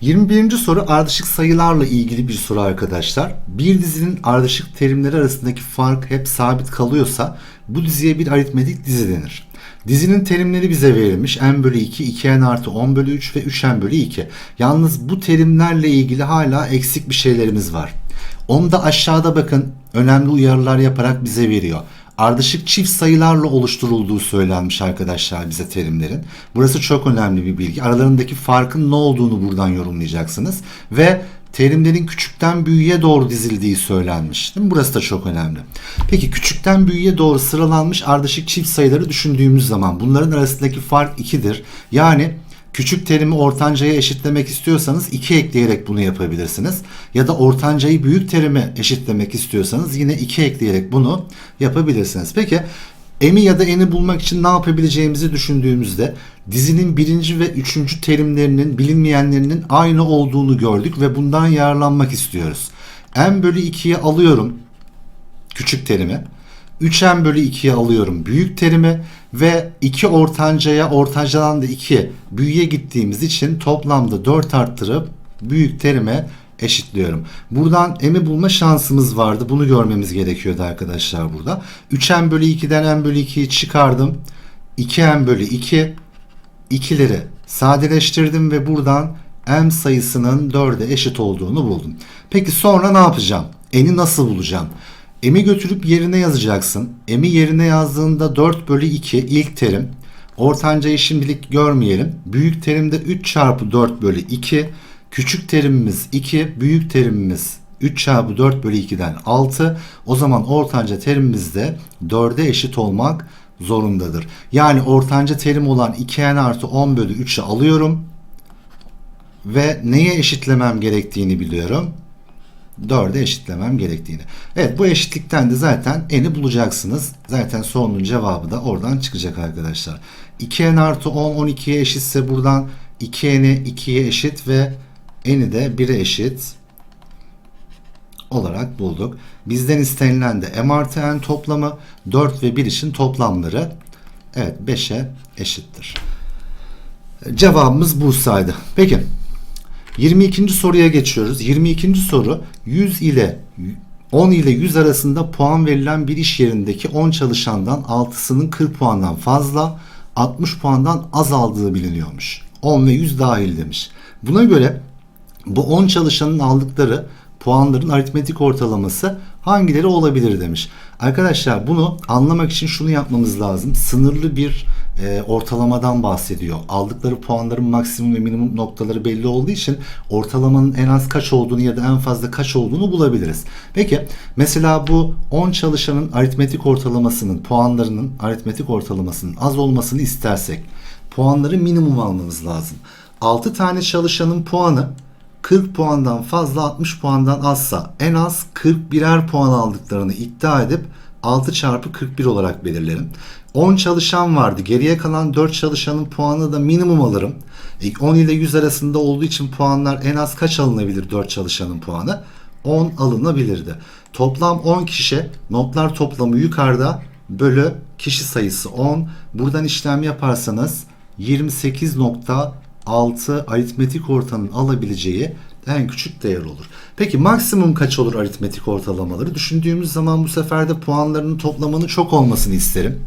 21. soru ardışık sayılarla ilgili bir soru arkadaşlar. Bir dizinin ardışık terimleri arasındaki fark hep sabit kalıyorsa bu diziye bir aritmetik dizi denir. Dizinin terimleri bize verilmiş. n bölü 2, 2n artı 10 bölü 3 ve 3n bölü 2. Yalnız bu terimlerle ilgili hala eksik bir şeylerimiz var. Onu da aşağıda bakın önemli uyarılar yaparak bize veriyor. Ardışık çift sayılarla oluşturulduğu söylenmiş arkadaşlar bize terimlerin. Burası çok önemli bir bilgi. Aralarındaki farkın ne olduğunu buradan yorumlayacaksınız. Ve terimlerin küçükten büyüğe doğru dizildiği söylenmiş. Değil mi? Burası da çok önemli. Peki küçükten büyüğe doğru sıralanmış ardışık çift sayıları düşündüğümüz zaman bunların arasındaki fark 2'dir. Yani Küçük terimi ortancaya eşitlemek istiyorsanız 2 ekleyerek bunu yapabilirsiniz. Ya da ortancayı büyük terime eşitlemek istiyorsanız yine 2 ekleyerek bunu yapabilirsiniz. Peki emi ya da eni bulmak için ne yapabileceğimizi düşündüğümüzde dizinin birinci ve üçüncü terimlerinin bilinmeyenlerinin aynı olduğunu gördük ve bundan yararlanmak istiyoruz. n bölü 2'ye alıyorum küçük terimi. 3n bölü 2'ye alıyorum büyük terimi ve 2 ortancaya ortancadan da 2 büyüğe gittiğimiz için toplamda 4 arttırıp büyük terime eşitliyorum. Buradan m'i bulma şansımız vardı. Bunu görmemiz gerekiyordu arkadaşlar burada. 3n bölü 2'den n bölü 2'yi çıkardım. 2n bölü 2 ikileri sadeleştirdim ve buradan m sayısının 4'e eşit olduğunu buldum. Peki sonra ne yapacağım? N'i nasıl bulacağım? M'i götürüp yerine yazacaksın. M'i yerine yazdığında 4 bölü 2 ilk terim. Ortancayı şimdilik görmeyelim. Büyük terimde 3 çarpı 4 bölü 2. Küçük terimimiz 2. Büyük terimimiz 3 çarpı 4 bölü 2'den 6. O zaman ortanca terimimiz de 4'e eşit olmak zorundadır. Yani ortanca terim olan 2n artı 10 bölü 3'ü alıyorum. Ve neye eşitlemem gerektiğini biliyorum. 4'e eşitlemem gerektiğini. Evet bu eşitlikten de zaten n'i bulacaksınız. Zaten sorunun cevabı da oradan çıkacak arkadaşlar. 2n artı 10 12'ye eşitse buradan 2n'i 2'ye eşit ve n'i de 1'e eşit olarak bulduk. Bizden istenilen de m artı n toplamı 4 ve 1 için toplamları evet 5'e eşittir. Cevabımız Bursa'ydı. Peki 22. soruya geçiyoruz. 22. soru 100 ile 10 ile 100 arasında puan verilen bir iş yerindeki 10 çalışandan 6'sının 40 puandan fazla 60 puandan az aldığı biliniyormuş. 10 ve 100 dahil demiş. Buna göre bu 10 çalışanın aldıkları puanların aritmetik ortalaması hangileri olabilir demiş. Arkadaşlar bunu anlamak için şunu yapmamız lazım. Sınırlı bir e, ortalamadan bahsediyor. Aldıkları puanların maksimum ve minimum noktaları belli olduğu için ortalamanın en az kaç olduğunu ya da en fazla kaç olduğunu bulabiliriz. Peki mesela bu 10 çalışanın aritmetik ortalamasının puanlarının aritmetik ortalamasının az olmasını istersek puanları minimum almamız lazım. 6 tane çalışanın puanı 40 puandan fazla 60 puandan azsa en az 41'er puan aldıklarını iddia edip 6 çarpı 41 olarak belirlerim. 10 çalışan vardı. Geriye kalan 4 çalışanın puanını da minimum alırım. 10 ile 100 arasında olduğu için puanlar en az kaç alınabilir 4 çalışanın puanı? 10 alınabilirdi. Toplam 10 kişi notlar toplamı yukarıda bölü kişi sayısı 10. Buradan işlem yaparsanız 28.6 aritmetik ortanın alabileceği en küçük değer olur. Peki maksimum kaç olur aritmetik ortalamaları? Düşündüğümüz zaman bu sefer de puanlarının toplamının çok olmasını isterim.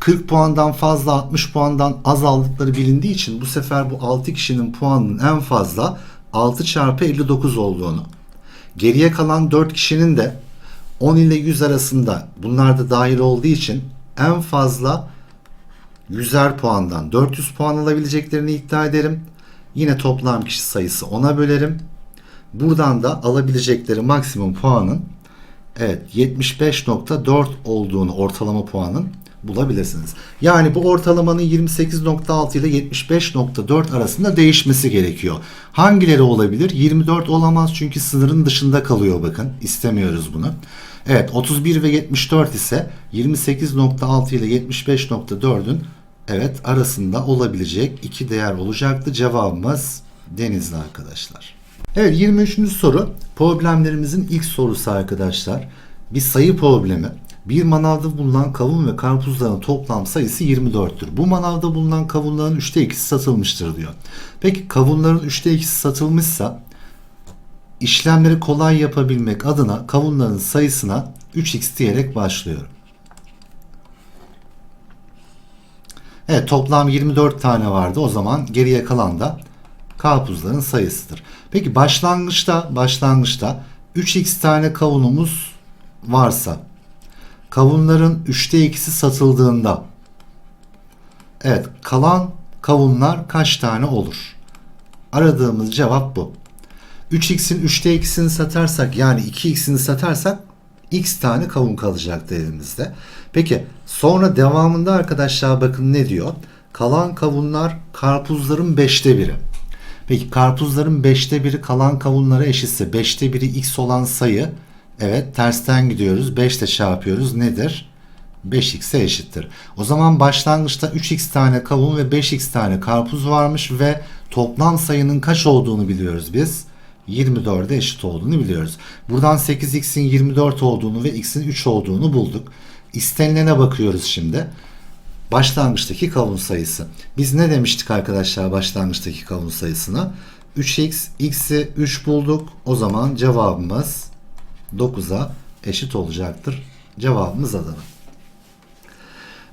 40 puandan fazla 60 puandan az aldıkları bilindiği için bu sefer bu 6 kişinin puanının en fazla 6 çarpı 59 olduğunu. Geriye kalan 4 kişinin de 10 ile 100 arasında bunlar da dahil olduğu için en fazla 100'er puandan 400 puan alabileceklerini iddia ederim. Yine toplam kişi sayısı 10'a bölerim. Buradan da alabilecekleri maksimum puanın evet 75.4 olduğunu ortalama puanın bulabilirsiniz. Yani bu ortalamanın 28.6 ile 75.4 arasında değişmesi gerekiyor. Hangileri olabilir? 24 olamaz çünkü sınırın dışında kalıyor bakın. İstemiyoruz bunu. Evet 31 ve 74 ise 28.6 ile 75.4'ün evet arasında olabilecek iki değer olacaktı. Cevabımız Denizli arkadaşlar. Evet 23. soru problemlerimizin ilk sorusu arkadaşlar. Bir sayı problemi. Bir manavda bulunan kavun ve karpuzların toplam sayısı 24'tür. Bu manavda bulunan kavunların 3'te 2'si satılmıştır diyor. Peki kavunların 3'te 2'si satılmışsa işlemleri kolay yapabilmek adına kavunların sayısına 3x diyerek başlıyorum. Evet toplam 24 tane vardı. O zaman geriye kalan da karpuzların sayısıdır. Peki başlangıçta başlangıçta 3x tane kavunumuz varsa kavunların 3'te 2'si satıldığında evet kalan kavunlar kaç tane olur? Aradığımız cevap bu. 3x'in 3'te 2'sini satarsak yani 2x'ini satarsak x tane kavun kalacaktı elimizde. Peki sonra devamında arkadaşlar bakın ne diyor? Kalan kavunlar karpuzların 5'te biri. Peki karpuzların 5'te biri kalan kavunlara eşitse 5'te biri x olan sayı evet tersten gidiyoruz 5 ile çarpıyoruz nedir? 5x'e eşittir. O zaman başlangıçta 3x tane kavun ve 5x tane karpuz varmış ve toplam sayının kaç olduğunu biliyoruz biz. 24'e eşit olduğunu biliyoruz. Buradan 8x'in 24 olduğunu ve x'in 3 olduğunu bulduk. İstenilene bakıyoruz şimdi. Başlangıçtaki kavun sayısı. Biz ne demiştik arkadaşlar başlangıçtaki kavun sayısına? 3x, x'i 3 bulduk. O zaman cevabımız 9'a eşit olacaktır. Cevabımız Adana.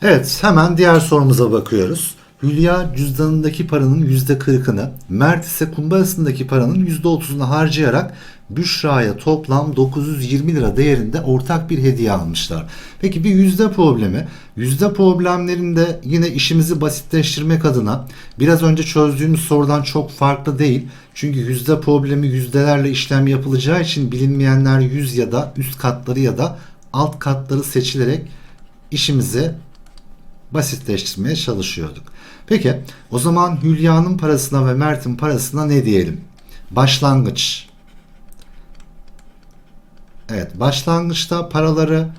Evet hemen diğer sorumuza bakıyoruz. Hülya cüzdanındaki paranın %40'ını, Mert ise kumbarasındaki paranın %30'unu harcayarak Büşra'ya toplam 920 lira değerinde ortak bir hediye almışlar. Peki bir yüzde problemi. Yüzde problemlerinde yine işimizi basitleştirmek adına biraz önce çözdüğümüz sorudan çok farklı değil. Çünkü yüzde problemi yüzdelerle işlem yapılacağı için bilinmeyenler yüz ya da üst katları ya da alt katları seçilerek işimizi basitleştirmeye çalışıyorduk. Peki o zaman Hülya'nın parasına ve Mert'in parasına ne diyelim? Başlangıç. Evet başlangıçta paraları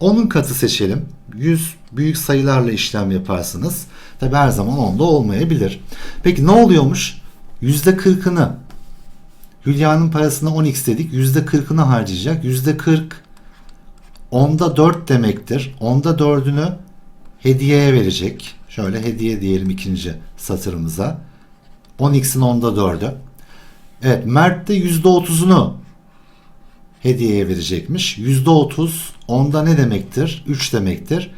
onun katı seçelim. 100 büyük sayılarla işlem yaparsınız. Tabi her zaman onda olmayabilir. Peki ne oluyormuş? %40'ını Hülya'nın parasına 10x dedik. %40'ını harcayacak. %40 onda 4 demektir. Onda 4'ünü hediyeye verecek. Şöyle hediye diyelim ikinci satırımıza. 10x'in onda 4'ü. Evet Mert de %30'unu hediyeye verecekmiş. %30 onda ne demektir? 3 demektir.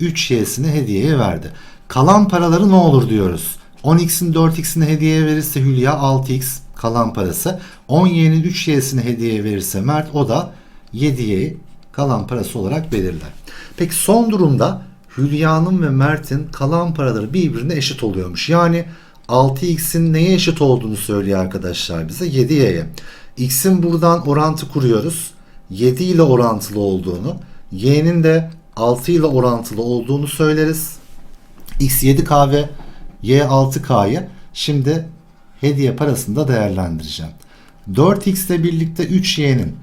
3y'sini hediyeye verdi. Kalan paraları ne olur diyoruz. 10x'in 4x'ini hediyeye verirse Hülya 6x kalan parası. 10y'nin 3y'sini hediyeye verirse Mert o da 7y'yi kalan parası olarak belirler. Peki son durumda Hülya'nın ve Mert'in kalan paraları birbirine eşit oluyormuş. Yani 6x'in neye eşit olduğunu söylüyor arkadaşlar bize 7y'ye. X'in buradan orantı kuruyoruz. 7 ile orantılı olduğunu, y'nin de 6 ile orantılı olduğunu söyleriz. X 7K ve Y 6K'yı şimdi hediye parasında değerlendireceğim. 4X ile birlikte 3Y'nin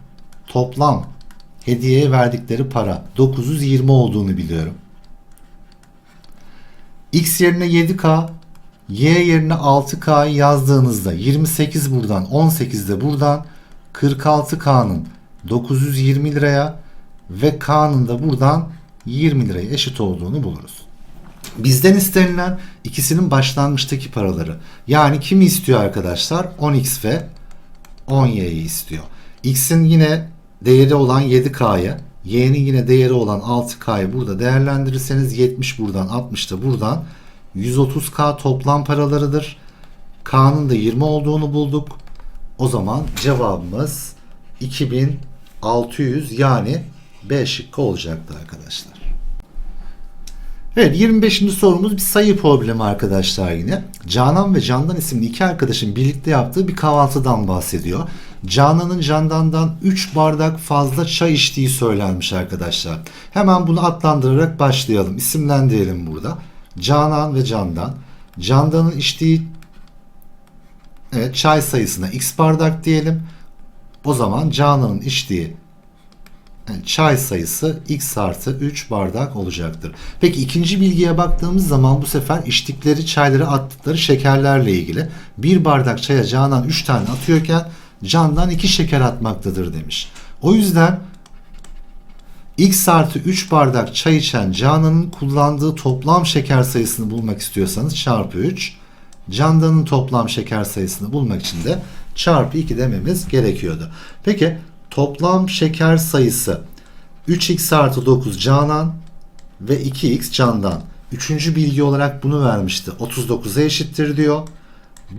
toplam hediyeye verdikleri para 920 olduğunu biliyorum. X yerine 7K, Y yerine 6K yazdığınızda 28 buradan 18 de buradan 46K'nın 920 liraya ve K'nın da buradan 20 liraya eşit olduğunu buluruz. Bizden istenilen ikisinin başlangıçtaki paraları. Yani kimi istiyor arkadaşlar? 10x ve 10y'yi istiyor. X'in yine değeri olan 7K'yı, Y'nin yine değeri olan 6K'yı burada değerlendirirseniz 70 buradan 60 da buradan 130K toplam paralarıdır. K'nın da 20 olduğunu bulduk. O zaman cevabımız 2600 yani B şıkkı olacaktı arkadaşlar. Evet 25. sorumuz bir sayı problemi arkadaşlar yine. Canan ve Candan isimli iki arkadaşın birlikte yaptığı bir kahvaltıdan bahsediyor. Canan'ın Candan'dan 3 bardak fazla çay içtiği söylenmiş arkadaşlar. Hemen bunu adlandırarak başlayalım. İsimlendirelim burada. Canan ve Candan. Candan'ın içtiği evet, çay sayısına x bardak diyelim. O zaman Canan'ın içtiği çay sayısı x artı 3 bardak olacaktır. Peki ikinci bilgiye baktığımız zaman bu sefer içtikleri çayları attıkları şekerlerle ilgili. Bir bardak çaya Canan 3 tane atıyorken Candan 2 şeker atmaktadır demiş. O yüzden X artı 3 bardak çay içen Canan'ın kullandığı toplam şeker sayısını bulmak istiyorsanız çarpı 3. Candan'ın toplam şeker sayısını bulmak için de çarpı 2 dememiz gerekiyordu. Peki toplam şeker sayısı 3x artı 9 Canan ve 2x Candan. Üçüncü bilgi olarak bunu vermişti. 39'a eşittir diyor.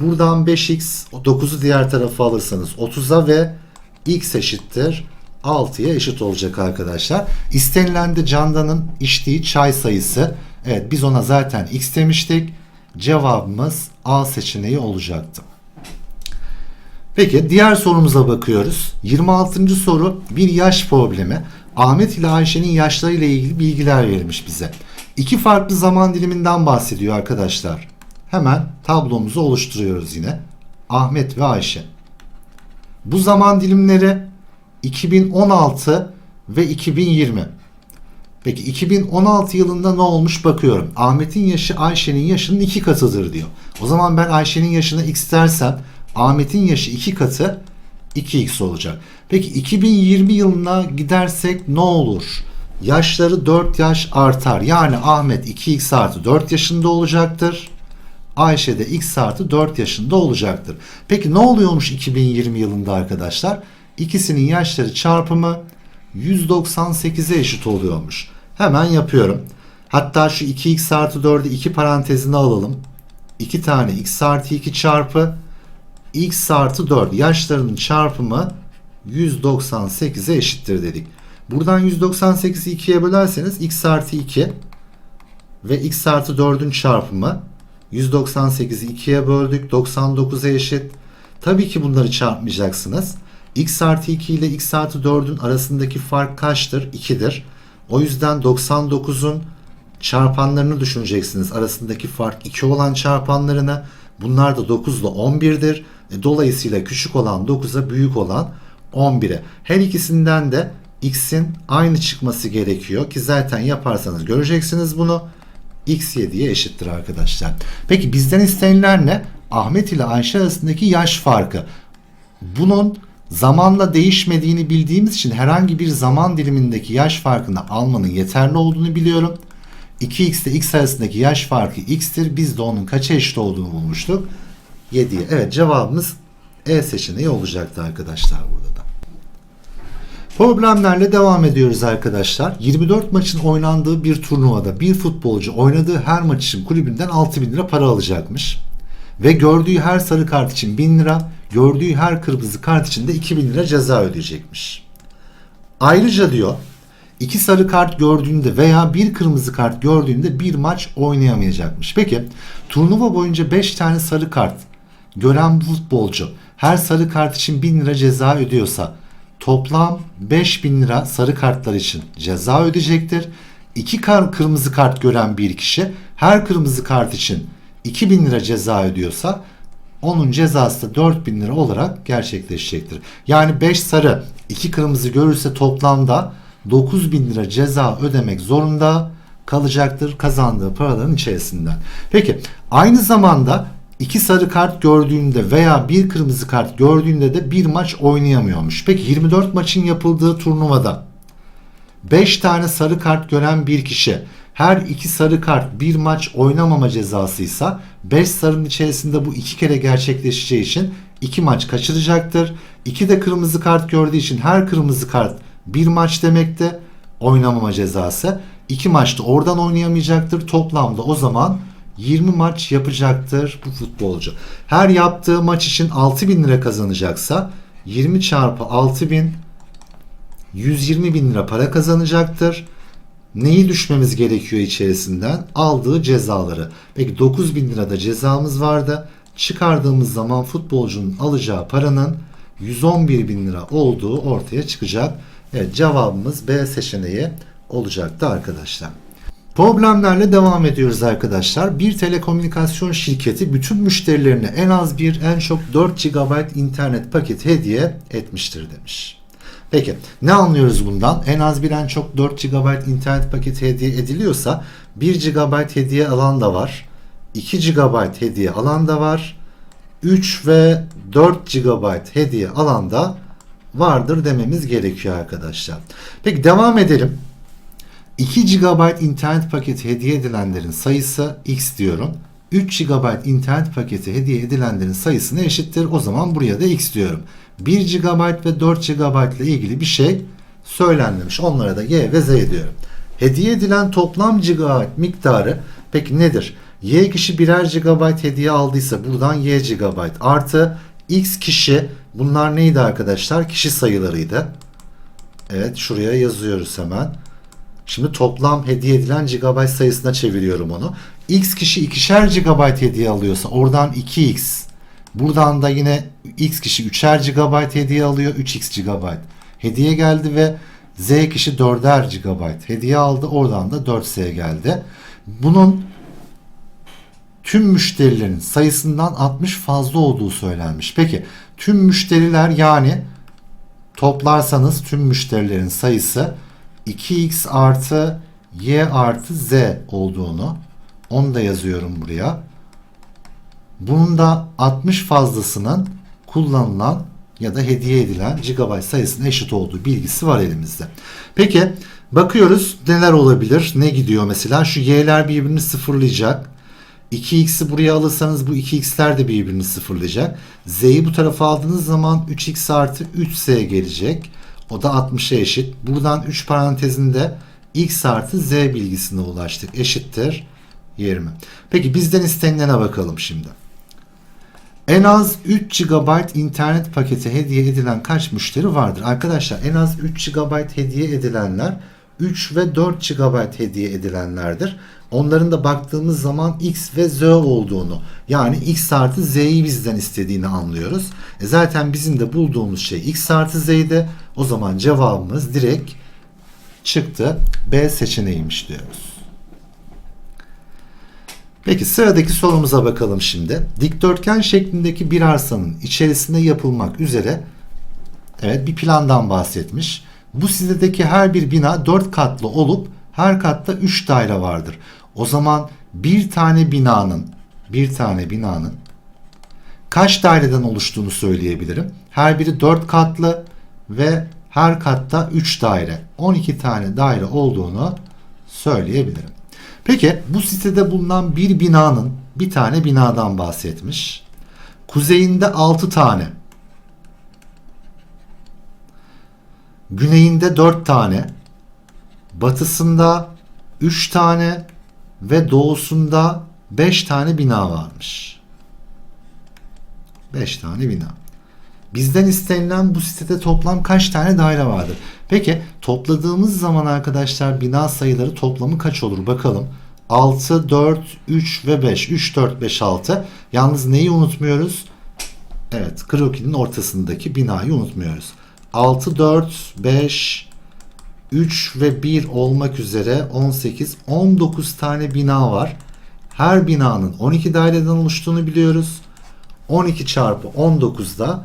Buradan 5x 9'u diğer tarafa alırsanız 30'a ve x eşittir 6'ya eşit olacak arkadaşlar. İstenilen de Candan'ın içtiği çay sayısı. Evet biz ona zaten x demiştik. Cevabımız A seçeneği olacaktı. Peki diğer sorumuza bakıyoruz. 26. soru bir yaş problemi. Ahmet ile Ayşe'nin yaşlarıyla ilgili bilgiler verilmiş bize. İki farklı zaman diliminden bahsediyor arkadaşlar. Hemen tablomuzu oluşturuyoruz yine. Ahmet ve Ayşe. Bu zaman dilimleri 2016 ve 2020. Peki 2016 yılında ne olmuş bakıyorum. Ahmet'in yaşı Ayşe'nin yaşının iki katıdır diyor. O zaman ben Ayşe'nin yaşına x dersem Ahmet'in yaşı iki katı 2x olacak. Peki 2020 yılına gidersek ne olur? Yaşları 4 yaş artar. Yani Ahmet 2x artı 4 yaşında olacaktır. Ayşe de x artı 4 yaşında olacaktır. Peki ne oluyormuş 2020 yılında arkadaşlar? İkisinin yaşları çarpımı 198'e eşit oluyormuş. Hemen yapıyorum. Hatta şu 2x artı 4'ü 2 parantezine alalım. 2 tane x artı 2 çarpı x artı 4 yaşlarının çarpımı 198'e eşittir dedik. Buradan 198'i 2'ye bölerseniz x artı 2 ve x artı 4'ün çarpımı 198'i 2'ye böldük 99'a eşit. Tabii ki bunları çarpmayacaksınız. x artı 2 ile x artı 4'ün arasındaki fark kaçtır? 2'dir. O yüzden 99'un çarpanlarını düşüneceksiniz. Arasındaki fark 2 olan çarpanlarını. Bunlar da 9 ile 11'dir. E, Dolayısıyla küçük olan 9'a büyük olan 11'e. Her ikisinden de x'in aynı çıkması gerekiyor ki zaten yaparsanız göreceksiniz bunu. X 7'ye eşittir arkadaşlar. Peki bizden istenilen ne? Ahmet ile Ayşe arasındaki yaş farkı. Bunun zamanla değişmediğini bildiğimiz için herhangi bir zaman dilimindeki yaş farkını almanın yeterli olduğunu biliyorum. 2x ile x arasındaki yaş farkı x'tir. Biz de onun kaça eşit olduğunu bulmuştuk. 7'ye. Evet cevabımız E seçeneği olacaktı arkadaşlar burada da. Problemlerle devam ediyoruz arkadaşlar. 24 maçın oynandığı bir turnuvada bir futbolcu oynadığı her maç için kulübünden 6000 lira para alacakmış. Ve gördüğü her sarı kart için 1000 lira, gördüğü her kırmızı kart için de 2000 lira ceza ödeyecekmiş. Ayrıca diyor iki sarı kart gördüğünde veya bir kırmızı kart gördüğünde bir maç oynayamayacakmış. Peki turnuva boyunca 5 tane sarı kart gören futbolcu her sarı kart için 1000 lira ceza ödüyorsa toplam 5000 lira sarı kartlar için ceza ödeyecektir. İki kar, kırmızı kart gören bir kişi her kırmızı kart için 2000 lira ceza ödüyorsa onun cezası da 4000 lira olarak gerçekleşecektir. Yani 5 sarı 2 kırmızı görürse toplamda 9000 lira ceza ödemek zorunda kalacaktır kazandığı paraların içerisinden. Peki aynı zamanda iki sarı kart gördüğünde veya bir kırmızı kart gördüğünde de bir maç oynayamıyormuş. Peki 24 maçın yapıldığı turnuvada 5 tane sarı kart gören bir kişi her iki sarı kart bir maç oynamama cezasıysa 5 sarının içerisinde bu iki kere gerçekleşeceği için iki maç kaçıracaktır. 2 de kırmızı kart gördüğü için her kırmızı kart bir maç demekte oynamama cezası. 2 maçta oradan oynayamayacaktır. Toplamda o zaman 20 maç yapacaktır bu futbolcu. Her yaptığı maç için 6000 lira kazanacaksa 20 çarpı 6000 120 bin lira para kazanacaktır. Neyi düşmemiz gerekiyor içerisinden? Aldığı cezaları. Peki 9 bin lirada cezamız vardı. Çıkardığımız zaman futbolcunun alacağı paranın 111 bin lira olduğu ortaya çıkacak. Evet cevabımız B seçeneği olacaktı arkadaşlar. Problemlerle devam ediyoruz arkadaşlar. Bir telekomünikasyon şirketi bütün müşterilerine en az bir en çok 4 GB internet paketi hediye etmiştir demiş. Peki ne anlıyoruz bundan? En az bir en çok 4 GB internet paketi hediye ediliyorsa 1 GB hediye alan da var. 2 GB hediye alan da var. 3 ve 4 GB hediye alan da vardır dememiz gerekiyor arkadaşlar. Peki devam edelim. 2 GB internet paketi hediye edilenlerin sayısı x diyorum. 3 GB internet paketi hediye edilenlerin sayısına eşittir. O zaman buraya da x diyorum. 1 GB ve 4 GB ile ilgili bir şey söylenmemiş. Onlara da y ve z diyorum. Hediye edilen toplam GB miktarı peki nedir? Y kişi birer GB hediye aldıysa buradan Y GB artı X kişi bunlar neydi arkadaşlar? Kişi sayılarıydı. Evet şuraya yazıyoruz hemen. Şimdi toplam hediye edilen GB sayısına çeviriyorum onu. X kişi ikişer GB hediye alıyorsa oradan 2X. Buradan da yine X kişi 3'er GB hediye alıyor. 3X GB. Hediye geldi ve Z kişi 4'er GB hediye aldı. Oradan da 4Z geldi. Bunun tüm müşterilerin sayısından 60 fazla olduğu söylenmiş. Peki tüm müşteriler yani toplarsanız tüm müşterilerin sayısı 2x artı y artı z olduğunu onu da yazıyorum buraya. Bunun da 60 fazlasının kullanılan ya da hediye edilen GB sayısına eşit olduğu bilgisi var elimizde. Peki bakıyoruz neler olabilir? Ne gidiyor mesela? Şu y'ler birbirini sıfırlayacak. 2x'i buraya alırsanız bu 2x'ler de birbirini sıfırlayacak. Z'yi bu tarafa aldığınız zaman 3x artı 3z gelecek. O da 60'a eşit. Buradan 3 parantezinde x artı z bilgisine ulaştık. Eşittir 20. Peki bizden istenilene bakalım şimdi. En az 3 GB internet paketi hediye edilen kaç müşteri vardır? Arkadaşlar en az 3 GB hediye edilenler 3 ve 4 GB hediye edilenlerdir. Onların da baktığımız zaman X ve Z olduğunu yani X artı Z'yi bizden istediğini anlıyoruz. E zaten bizim de bulduğumuz şey X artı Z'ydi. O zaman cevabımız direkt çıktı. B seçeneğiymiş diyoruz. Peki sıradaki sorumuza bakalım şimdi. Dikdörtgen şeklindeki bir arsanın içerisinde yapılmak üzere evet bir plandan bahsetmiş. Bu sitedeki her bir bina 4 katlı olup her katta 3 daire vardır. O zaman bir tane binanın bir tane binanın kaç daireden oluştuğunu söyleyebilirim. Her biri 4 katlı ve her katta 3 daire. 12 tane daire olduğunu söyleyebilirim. Peki bu sitede bulunan bir binanın bir tane binadan bahsetmiş. Kuzeyinde 6 tane. Güneyinde 4 tane. Batısında 3 tane ve doğusunda 5 tane bina varmış. 5 tane bina. Bizden istenilen bu sitede toplam kaç tane daire vardır? Peki topladığımız zaman arkadaşlar bina sayıları toplamı kaç olur bakalım. 6, 4, 3 ve 5. 3, 4, 5, 6. Yalnız neyi unutmuyoruz? Evet krokinin ortasındaki binayı unutmuyoruz. 6, 4, 5, 3 ve 1 olmak üzere 18, 19 tane bina var. Her binanın 12 daireden oluştuğunu biliyoruz. 12 çarpı 19'da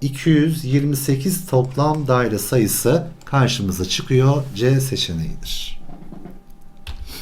228 toplam daire sayısı karşımıza çıkıyor. C seçeneğidir.